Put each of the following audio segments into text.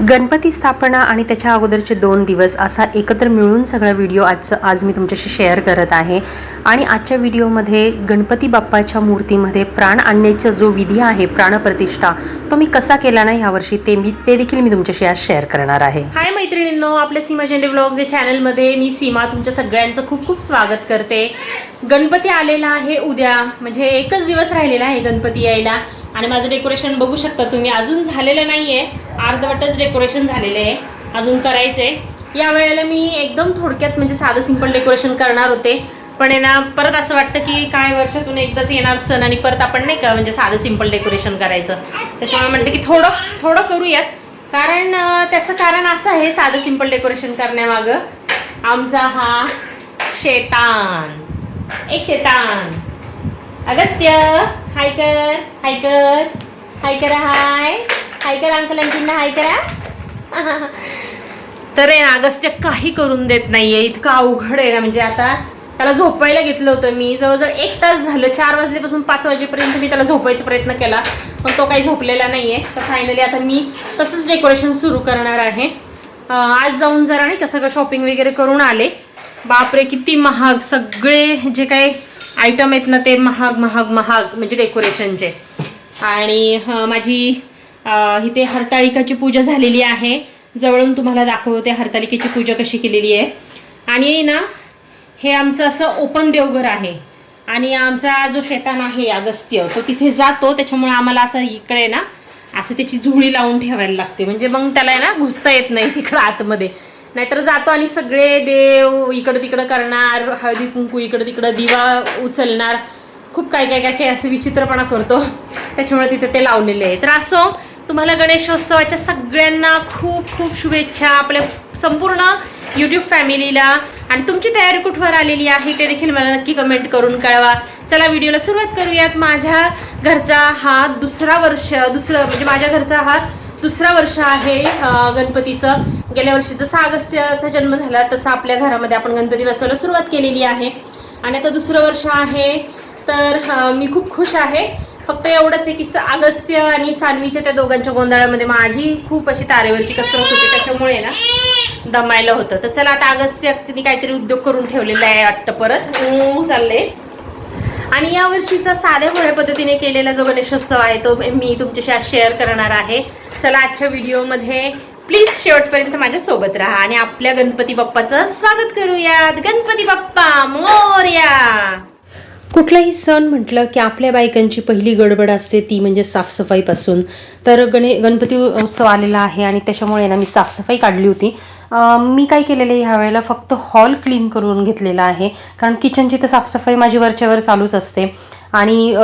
गणपती स्थापना आणि त्याच्या अगोदरचे दोन दिवस असा एकत्र मिळून सगळा व्हिडिओ आजचं आज मी तुमच्याशी शेअर करत आहे. आणि आजच्या व्हिडिओमध्ये गणपती बाप्पाच्या मूर्तीमध्ये प्राण आणण्याचा जो विधी आहे प्राणप्रतिष्ठा तो मी कसा केला ना यावर्षी ते मी ते देखील मी तुमच्याशी आज शेअर करणार आहे. हाय मैत्रिणींनो आपल्या सीमा झेंडे ब्लॉग्स या चॅनलमध्ये मी सीमा तुमच्या सगळ्यांचं खूप खूप स्वागत करते. गणपती आलेला आहे उद्या. म्हणजे एकच दिवस राहिलेला आहे गणपती यायला. आणि माझं डेकोरेशन बघू शकता तुम्ही. अजून झालेलं नाही आहे अर्धवटच डेकोरेशन झालेलं आहे. अजून करायचं आहे या वेळेला मी एकदम थोडक्यात म्हणजे साधं सिंपल डेकोरेशन करणार होते. पण आहे ना परत असं वाटतं की काय वर्षातून एकदाच येणार सण आणि परत आपण नाही का म्हणजे साधं सिंपल डेकोरेशन करायचं. त्याच्यामुळे म्हणते की थोडं थोडं करूयात. कारण त्याचं कारण असं आहे साधं सिंपल डेकोरेशन करण्यामागं. आमचा हा शेतान. एक शेतान. अगस्त्य हाय कर हाय कर हाय. करा हाय हाय कर अंकल आंटींना हाय करा तर आहे ना अगस्त्य काही करून देत नाहीये. इतकं अवघड आहे ना म्हणजे आता त्याला झोपवायला घेतलं होतं मी. जवळजवळ एक तास झालं. चार वाजल्यापासून पाच वाजेपर्यंत मी त्याला झोपवायचा प्रयत्न केला. पण तो काही झोपलेला नाहीये. तर फायनली आता मी तसंच डेकोरेशन सुरू करणार आहे. आज जाऊन जरा नाही का सगळं शॉपिंग वगैरे करून आले. बापरे किती महाग. सगळे जे काही आयटम आहेत ना ते महाग महाग महाग म्हणजे डेकोरेशनचे आणि माझी इथे हरताळिकाची पूजा झालेली आहे. जवळून तुम्हाला दाखवते हरतालिकेची पूजा कशी केलेली आहे. आणि ना हे आमचं असं ओपन देवघर आहे. आणि आमचा जो शेतान आहे अगस्त्य तो तिथे जातो. त्याच्यामुळे आम्हाला असं इकडे ना असं त्याची झुळी लावून ठेवायला लागते. म्हणजे मग त्याला आहे ना घुसता येत नाही तिकडं आतमध्ये. नाहीतर जातो आणि सगळे देव इकडं तिकडं करणार हळदी कुंकू इकडं तिकडं दिवा उचलणार खूप काय काय काय काय असं विचित्रपणा करतो. त्याच्यामुळे तिथे ते लावलेले आहे तर असो तुम्हाला गणेशोत्सवाच्या सगळ्यांना खूप खूप शुभेच्छा. आपल्या संपूर्ण यूट्यूब फॅमिलीला. आणि तुमची तयारी कुठवर आलेली आहे ते देखील मला नक्की कमेंट करून कळवा. चला व्हिडिओला सुरुवात करूयात. माझ्या घरचा हा दुसरा वर्ष दुसरं म्हणजे माझ्या घरचा हा दुसरा वर्ष आहे गणपतीचं. गेल्या वर्षी जसा अगस्त्याचा जन्म झाला तसा आपल्या घरामध्ये आपण गणपती बसवायला सुरुवात केलेली आहे. आणि आता दुसरं वर्ष आहे तर मी खूप खुश आहे. फक्त एवढंच आहे की स- अगस्त्य आणि सानवीच्या त्या दोघांच्या गोंधळामध्ये माझी खूप अशी तारेवरची कसरत होती. त्याच्यामुळे ना दमायला होतं. तर चला आता अगस्त्यनी काहीतरी उद्योग करून ठेवलेला आहे वाटतं परत. हो, चाललंय. आणि या वर्षीचा साध्या भोळ्या पद्धतीने केलेला जो गणेशोत्सव आहे तो मी तुमच्याशी आज शेअर करणार आहे. चला आजच्या व्हिडिओमध्ये प्लीज शेवटपर्यंत माझ्या सोबत राहा आणि आपल्या गणपती बाप्पाचं स्वागत करूयात. गणपती बाप्पा मोरया. कुठलाही सण म्हटलं की आपल्या बायकांची पहिली गडबड असते ती म्हणजे साफसफाईपासून. तर गणे गणपती उत्सव आलेला आहे आणि त्याच्यामुळे ना मी साफसफाई काढली होती. मी काय केलेलं आहे ह्या वेळेला फक्त हॉल क्लीन करून घेतलेला आहे. कारण किचनची तर साफसफाई माझी वरच्यावर चालूच असते. आणि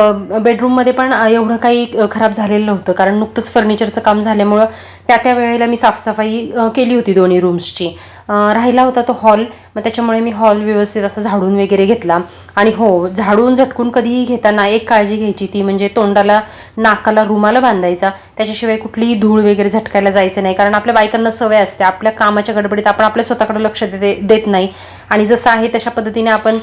बेडरूममध्ये पण एवढं काही खराब झालेलं नव्हतं. कारण नुकतंच फर्निचरचं काम झाल्यामुळं त्या त्या वेळेला मी साफसफाई केली होती दोन्ही रूम्सची राहिला होता तो हॉल. मग त्याच्यामुळे मी हॉल व्यवस्थित असं झाडून वगैरे घेतला. आणि हो झाडून झटकून कधीही घेताना एक काळजी घ्यायची ती म्हणजे तोंडाला नाकाला रुमाला बांधायचा. त्याच्याशिवाय कुठलीही धूळ वगैरे झटकायला जायचं नाही. कारण आपल्या बायकांना सवय असते. आपल्या कामाच्या गडबडीत आपण आपल्या स्वतःकडे लक्ष दे देत नाही. आणि जसं आहे तशा पद्धतीने आपण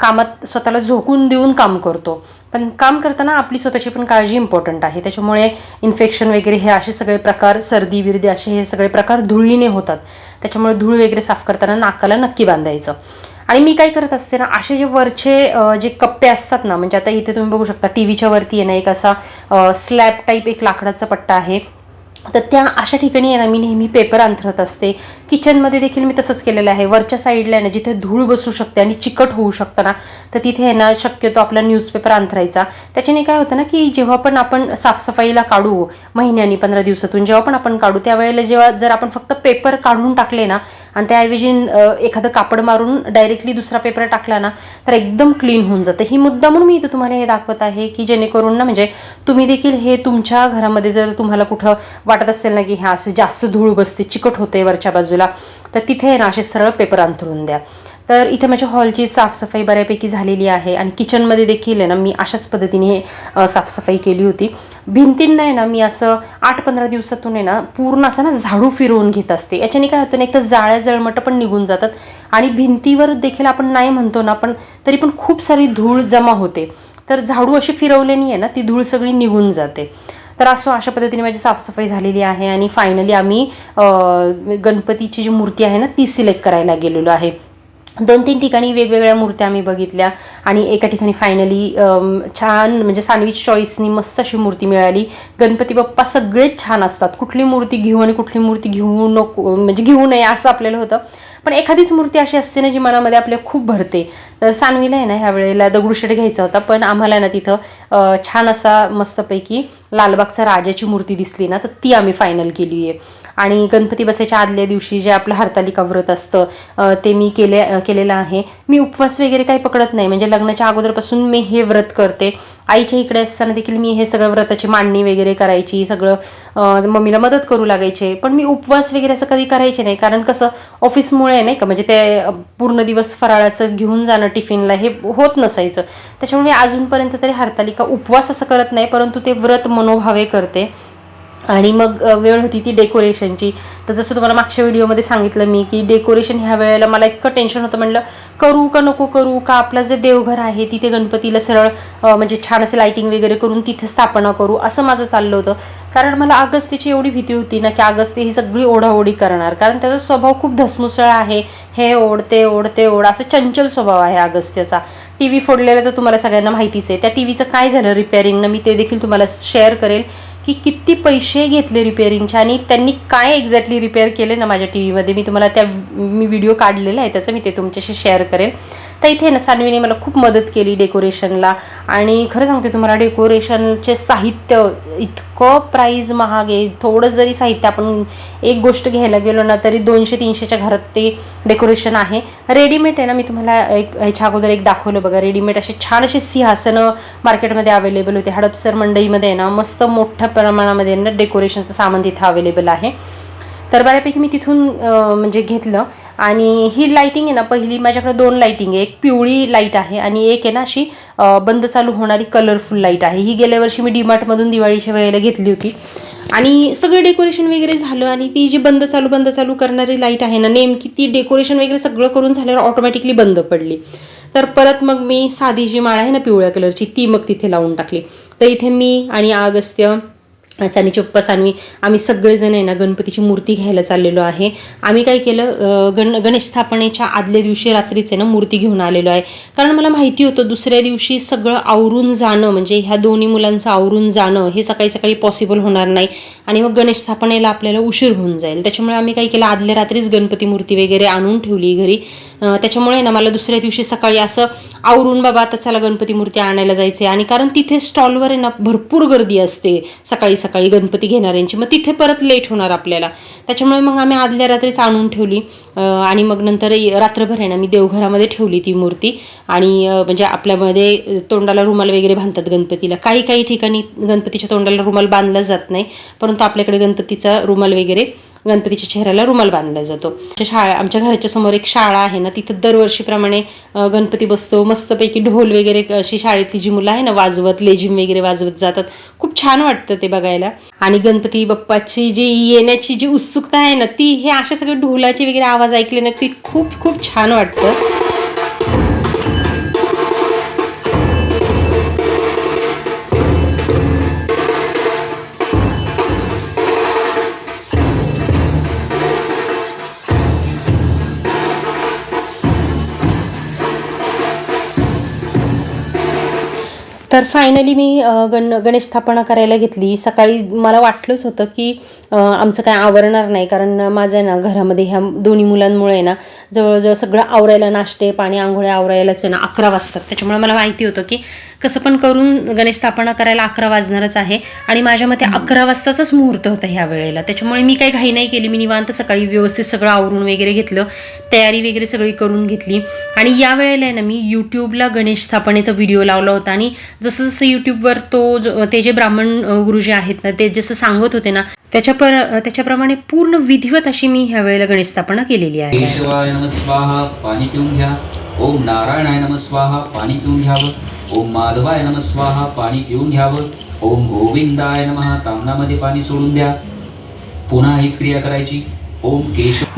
कामात स्वतःला झोकून देऊन काम करतो. पण काम करताना आपली स्वतःची पण काळजी इम्पॉर्टंट आहे. त्याच्यामुळे इन्फेक्शन वगैरे हे असे सगळे प्रकार सर्दी बिर्दी असे हे सगळे प्रकार धुळीने होतात. त्याच्यामुळे धूळ वगैरे साफ करताना नाकाला नक्की बांधायचं. आणि मी काय करत असते ना असे जे वरचे जे कप्पे असतात ना म्हणजे आता इथे तुम्ही बघू शकता टी व्हीच्या वरती आहे ना एक असा स्लॅब टाईप एक लाकडाचा पट्टा आहे. तर त्या अशा ठिकाणी आहे ना मी नेहमी पेपर अंथरत असते. किचनमध्ये देखील मी तसंच केलेलं आहे. वरच्या साईडला आहे ना जिथे धूळ बसू शकते आणि चिकट होऊ शकतं ना तर तिथे आहे ना शक्यतो आपला न्यूजपेपर अंथरायचा. त्याच्याने काय होतं ना की जेव्हा पण आपण साफसफाईला काढू महिन्यानी पंधरा दिवसातून जेव्हा पण आपण काढू त्यावेळेला जेव्हा जर आपण फक्त पेपर काढून टाकले ना आणि त्याऐवजी एखादं कापड मारून डायरेक्टली दुसरा पेपर टाकला ना तर एकदम क्लीन होऊन जातं. ही मुद्दा म्हणून मी इथं तुम्हाला हे दाखवत आहे की जेणेकरून ना म्हणजे तुम्ही देखील हे तुमच्या घरामध्ये जर तुम्हाला कुठं वाटत असेल ना की ह्या असं जास्त धूळ बसते चिकट होते वरच्या बाजूला तर तिथे ना असे सरळ पेपर अंथरून द्या. तर इथे माझ्या हॉलची साफसफाई बऱ्यापैकी झालेली आहे आणि किचनमध्ये देखील आहे ना मी अशाच पद्धतीने हे साफसफाई केली होती. भिंतींना आहे ना मी असं आठ पंधरा दिवसातून आहे ना पूर्ण असं ना झाडू फिरवून घेत असते. याच्याने काय होतं ना एक तर जाळ्या जळमटं पण निघून जातात आणि भिंतीवर देखील आपण नाही म्हणतो ना पण तरी पण खूप सारी धूळ जमा होते. तर झाडू अशी फिरवल्याने आहे ना ती धूळ सगळी निघून जाते. तर असो अशा पद्धतीने माझी साफसफाई झालेली आहे आणि फायनली आम्ही गणपतीची जी मूर्ती आहे ना ती सिलेक्ट करायला गेलेलो आहे. दोन तीन ठिकाणी वेगवेगळ्या मूर्त्या आम्ही बघितल्या आणि एका ठिकाणी फायनली छान म्हणजे सानवीच्या चॉईसनी मस्त अशी मूर्ती मिळाली. गणपती बाप्पा सगळेच छान असतात. कुठली मूर्ती घेऊ आणि कुठली मूर्ती घेऊ नको म्हणजे घेऊ नये असं आपल्याला होतं. पण एखादीच मूर्ती अशी असते ना जी मनामध्ये आपल्या खूप भरते. तर सानवीला आहे ना ह्या वेळेला दगडूशेठ घ्यायचा होता पण आम्हाला ना तिथं छान असा मस्तपैकी लालबागचा राजाची मूर्ती दिसली ना तर ती आम्ही फायनल केली आहे. आणि गणपती बसायच्या आदल्या दिवशी जे आपलं हरतालिका व्रत असतं ते मी केले केलेलं आहे. मी उपवास वगैरे काही पकडत नाही म्हणजे लग्नाच्या अगोदरपासून मी हे व्रत करते. आईच्या इकडे असताना देखील मी हे सगळं व्रताची मांडणी वगैरे करायची सगळं मम्मीला मदत करू लागायचे. पण मी उपवास वगैरे असं कधी करायचे नाही. कारण कसं ऑफिसमुळे नाही का म्हणजे ते पूर्ण दिवस फराळाचं घेऊन जाणं टिफिनला हे होत नसायचं. त्याच्यामुळे मी अजूनपर्यंत तरी हरतालिका उपवास असं करत नाही परंतु ते व्रत मनोभावे करते. आणि मग वेळ होती ती डेकोरेशनची तर जसं तुम्हाला मागच्या व्हिडिओमध्ये सांगितलं मी की डेकोरेशन ह्या वेळेला मला इतकं टेन्शन होतं. म्हणलं करू का नको करू? का आपलं जे देवघर आहे तिथे गणपतीला सरळ म्हणजे छान असं लाईटिंग वगैरे करून तिथे स्थापना करू? असं माझं चाललं होतं. कारण मला अगस्तीची एवढी भीती होती ना की अगस्ती ही सगळी ओढाओढी करणार. कारण त्याचा स्वभाव खूप धसमुसळ आहे. हे ओढते ओढते ओढ असं चंचल स्वभाव आहे अगस्त्याचा टी व्ही फोडलेला तर तुम्हाला सगळ्यांना माहितीच आहे. त्या टी व्हीचं काय झालं रिपेअरिंगनं मी ते देखील तुम्हाला शेअर करेल. की किती पैसे घेतले रिपेअरिंगचे आणि त्यांनी काय एक्झॅक्टली रिपेअर केले ना माझ्या टी व्हीमध्ये मी तुम्हाला त्या मी व्हिडिओ काढलेला आहे त्याचं मी ते तुमच्याशी शेअर करेल. तर इथे ना सानवीने मला खूप मदत केली डेकोरेशनला आणि खरं सांगते तुम्हाला डेकोरेशनचे साहित्य इतकं प्राईज महाग आहे. थोडं जरी साहित्य आपण एक गोष्ट घ्यायला गेलो ना तरी दोनशे तीनशेच्या घरात ते डेकोरेशन आहे. रेडीमेड आहे ना मी तुम्हाला एक ह्याच्या अगोदर एक दाखवलं बघा. रेडीमेड असे छान असे सिंहासनं मार्केटमध्ये अवेलेबल होते. हडपसर मंडईमध्ये आहे ना मस्त मोठ्या प्रमाणामध्ये ना डेकोरेशनचं सामान तिथं अवेलेबल आहे. तर बऱ्यापैकी मी तिथून म्हणजे घेतलं. आणि ही लाईटिंग आहे ना पहिली माझ्याकडे दोन लाईटिंग आहे. एक पिवळी लाइट आहे आणि एक आहे ना अशी बंद चालू होणारी कलरफुल लाइट आहे. ही गेल्या वर्षी मी डीमार्टमधून दिवाळीच्या वेळेला घेतली होती. आणि सगळं डेकोरेशन वगैरे झालं आणि ती जी बंद चालू बंद चालू करणारी लाइट आहे ना नेमकी ती डेकोरेशन वगैरे सगळं करून झाल्यावर ऑटोमॅटिकली बंद पडली. तर परत मग मी साधी जी माळ आहे ना पिवळ्या कलरची ती मग तिथे लावून टाकली. तर इथे मी आणि अगस्त्य सानवीचे पप्पा सानवी आम्ही सगळेजण आहे ना गणपतीची मूर्ती घ्यायला चाललेलो आहे. आम्ही काय केलं गण गणेश स्थापनेच्या आदल्या दिवशी रात्रीच आहे ना मूर्ती घेऊन आलेलो आहे. कारण मला माहिती होतं दुसऱ्या दिवशी सगळं आवरून जाणं म्हणजे ह्या दोन्ही मुलांचं आवरून जाणं हे सकाळी सकाळी पॉसिबल होणार नाही. आणि मग गणेश स्थापनेला आपल्याला उशीर होऊन जाईल. त्याच्यामुळे आम्ही काय केलं आदल्या रात्रीच गणपती मूर्ती वगैरे आणून ठेवली घरी. त्याच्यामुळे ना मला दुसऱ्या दिवशी सकाळी असं आवरून बाबा आता चला गणपती मूर्ती आणायला जायचे आणि कारण तिथे स्टॉलवर आहे ना भरपूर गर्दी असते सकाळी सकाळी गणपती घेणाऱ्यांची. मग तिथे परत लेट होणार आपल्याला. त्याच्यामुळे मग आम्ही आदल्या रात्रीच आणून ठेवली. आणि मग नंतर रात्रभर आहे ना मी देवघरामध्ये ठेवली ती मूर्ती. आणि म्हणजे आपल्यामध्ये तोंडाला रुमाल वगैरे बांधतात गणपतीला. काही काही ठिकाणी गणपतीच्या तोंडाला रुमाल बांधला जात नाही. परंतु आपल्याकडे गणपतीचा रुमाल वगैरे गणपतीच्या चेहऱ्याला रुमाल बांधला जातो. शाळा आमच्या घराच्या समोर एक शाळा आहे ना तिथं दरवर्षीप्रमाणे गणपती बसतो. मस्तपैकी ढोल वगैरे अशी शाळेतली जी मुलं आहे ना वाजवत लेझिम वगैरे वाजवत जातात. खूप छान वाटतं ते बघायला. आणि गणपती बाप्पाची जी येण्याची जी उत्सुकता आहे ना ती हे अशा सगळे ढोलाचे वगैरे आवाज ऐकले ना की खूप खूप छान वाटतं. तर फायनली मी गण गणेश स्थापना करायला घेतली. सकाळी मला वाटलंच होतं की आमचं काय आवरणार नाही. कारण माझं आहे ना घरामध्ये ह्या दोन्ही मुलांमुळे आहे ना जवळजवळ सगळं आवरायला नाश्ते पाणी आंघोळ्या आवरायलाच आहे ना अकरा वाजतात. त्याच्यामुळे मला माहिती होतं की कसं पण करून गणेश स्थापना करायला अकरा वाजणारच आहे. आणि माझ्या मते अकरा वाजताचाच मुहूर्त होता ह्या वेळेला. त्याच्यामुळे मी काही घाई नाही केली. मी निवांत सकाळी व्यवस्थित सगळं आवरून वगैरे घेतलं. तयारी वगैरे सगळी करून घेतली. आणि या वेळेला आहे ना मी यूट्यूबला गणेश स्थापनेचा व्हिडिओ लावला होता. आणि जसं जसं यूट्यूबवर तो ते जे ब्राह्मण गुरुजी आहेत ना ते जसं सांगत होते ना त्याच्या पर त्याच्याप्रमाणे पूर्ण विधिवत अशी मी ह्या वेळेला गणेश स्थापना केलेली आहे. स्वाहा पाणी पिऊन घ्या. ओम नारायणाय नम स्वाहा पाणी पिऊन घ्यावं. ओम माधवाय नम स्वाहा पाणी पिऊन घ्यावं. ओम गोविंदाय नमः तांबणामध्ये पाणी सोडून द्या. पुन्हा हीच क्रिया करायची.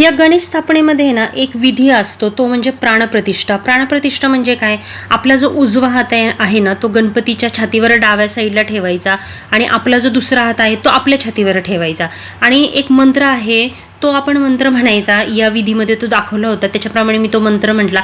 या गणेश स्थापनेमध्ये ना एक विधी असतो तो म्हणजे प्राणप्रतिष्ठा. प्राणप्रतिष्ठा म्हणजे काय? आपला जो उजवा हात आहे ना तो गणपतीच्या छातीवर डाव्या साईडला ठेवायचा आणि आपला जो दुसरा हात आहे तो आपल्या छातीवर ठेवायचा. आणि एक मंत्र आहे तो आपण मंत्र म्हणायचा. या विधीमध्ये तो दाखवला होता त्याच्याप्रमाणे मी तो मंत्र म्हटला.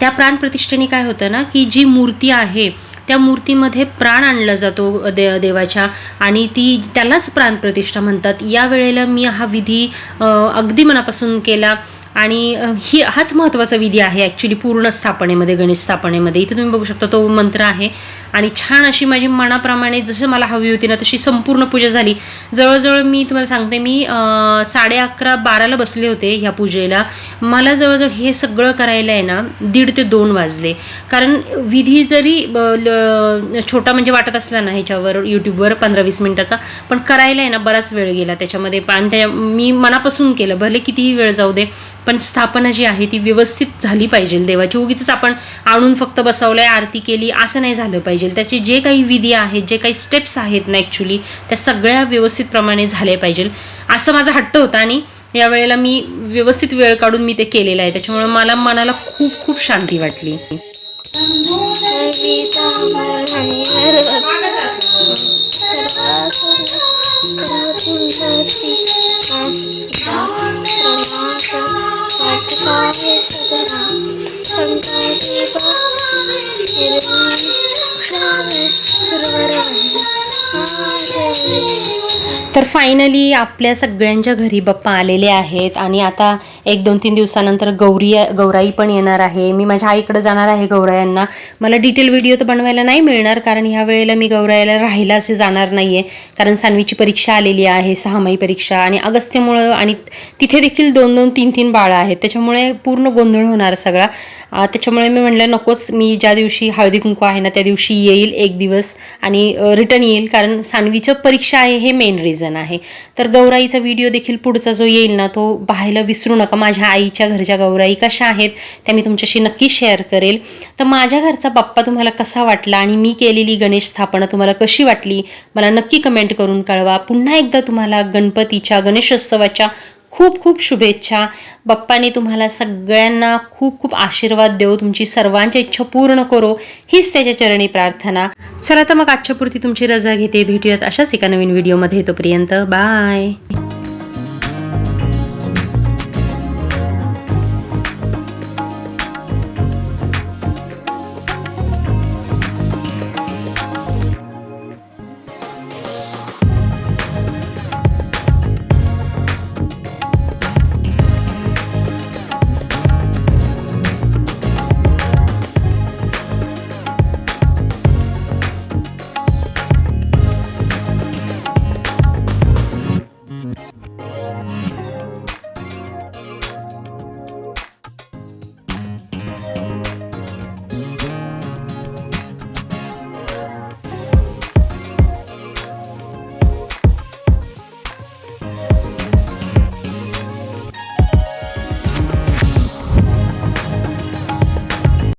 त्या प्राणप्रतिष्ठेने काय होतं ना की जी मूर्ती आहे त्या मूर्तीमध्ये प्राण आणला जातो दे देवाच्या. आणि ती त्यालाच प्राणप्रतिष्ठा म्हणतात. या वेळेला मी हा विधी अगदी मनापासून केला. आणि ही हाच महत्त्वाचा विधी आहे ॲक्च्युली पूर्ण स्थापनेमध्ये गणेश स्थापनेमध्ये. इथे तुम्ही बघू शकता तो मंत्र आहे. आणि छान अशी माझी मनाप्रमाणे जसं मला हवी होती ना तशी संपूर्ण पूजा झाली. जवळजवळ मी तुम्हाला सांगते मी साडे अकरा बाराला बसले होते ह्या पूजेला. मला जवळजवळ हे सगळं करायला आहे ना दीड ते दोन वाजले. कारण विधी जरी ब- ल- छोटा म्हणजे वाटत असला ना ह्याच्यावर यूट्यूबवर पंधरा वीस मिनिटाचा पण करायला आहे ना बराच वेळ गेला त्याच्यामध्ये. पण त्या मी मनापासून केलं भले कितीही वेळ जाऊ दे पण स्थापना जी आहे ती व्यवस्थित झाली पाहिजे. देवाची उगीच आपण आणून फक्त बसवलंय आरती केली असं नाही झालं पाहिजे. त्याचे जे काही विधी आहेत जे काही स्टेप्स आहेत ना ॲक्च्युली त्या सगळ्या व्यवस्थितप्रमाणे झाल्या पाहिजे. असं माझा हट्ट होता आणि या वेळेला मी व्यवस्थित वेळ काढून मी ते केलेलं आहे. त्याच्यामुळे मला मनाला खूप खूप शांती वाटली. तर फायनली आपल्या सगळ्यांच्या घरी बाप्पा आलेले आहेत आणि आता एक दोन तीन दिवसानंतर गौरी गौराई पण येणार आहे. मी माझ्या आईकडे जाणार आहे गौरायांना मला डिटेल व्हिडिओ तर बनवायला नाही मिळणार कारण ह्या वेळेला मी गौरायाला राहायला असे जाणार नाही आहे कारण सानवीची परीक्षा आलेली आहे सहामाही परीक्षा आणि अगस्त्यमुळं आणि तिथे देखील दोन दोन तीन तीन बाळं आहेत. त्याच्यामुळे पूर्ण गोंधळ होणार सगळा. त्याच्यामुळे मी म्हणलं नकोच मी ज्या दिवशी हळदी कुंकू आहे ना त्या दिवशी येईल एक दिवस आणि रिटर्न येईल. कारण सानवीचं परीक्षा आहे हे मेन रिझन आहे. तर गौराईचा व्हिडिओ देखील पुढचा जो येईल ना तो पाहायला विसरू नका. माझ्या आईच्या घरच्या गौराई कशा आहेत त्या मी तुमच्याशी नक्की शेअर करेल. तर माझ्या घरचा बाप्पा तुम्हाला कसा वाटला आणि मी केलेली गणेश स्थापना तुम्हाला कशी वाटली मला नक्की कमेंट करून कळवा. पुन्हा एकदा तुम्हाला गणपतीच्या गणेशोत्सवाच्या खूप खूप शुभेच्छा. बाप्पाने तुम्हाला सगळ्यांना खूप खूप आशीर्वाद देऊ तुमची सर्वांच्या इच्छा पूर्ण करो हीच त्याच्या चरणी प्रार्थना. चला तर मग आजच्या पुरती तुमची रजा घेते. भेटूयात अशाच एका नवीन व्हिडिओमध्ये तोपर्यंत बाय